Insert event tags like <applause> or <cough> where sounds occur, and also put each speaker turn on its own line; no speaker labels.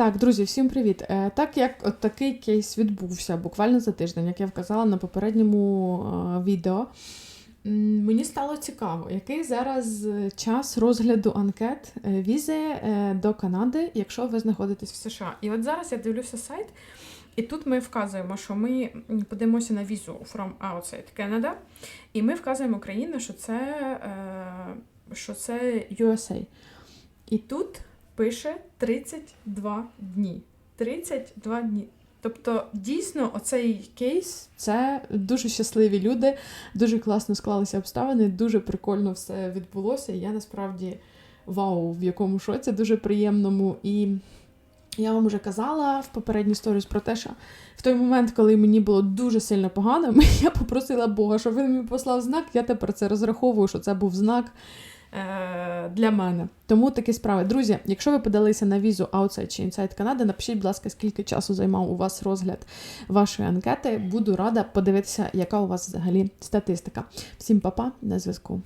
Так, друзі, всім привіт. Е, Так як от такий кейс відбувся буквально за тиждень, як я вказала на попередньому е, відео, мені стало цікаво, який зараз час розгляду анкет е, візи до Канади, якщо ви знаходитесь в США. І от зараз я дивлюся сайт, і тут ми вказуємо, що ми подивимося на візу from outside Canada, і ми вказуємо країну, що це, що це USA. І тут пише 32 дні. 32 дні. Тобто, дійсно, оцей кейс це дуже щасливі люди, дуже класно склалися обставини, дуже прикольно все відбулося. Я насправді вау, в якому шоці, дуже приємному. І я вам вже казала в попередній сторіс про те, що в той момент, коли мені було дуже сильно погано, <laughs> я попросила Бога, щоб він мені послав знак. Я тепер це розраховую, що це був знак для мене. Тому такі справи. Друзі, якщо ви подалися на візу Outside чи Inside Канади, напишіть, будь ласка, скільки часу займав у вас розгляд вашої анкети. Буду рада подивитися, яка у вас взагалі статистика. Всім па-па, на зв'язку.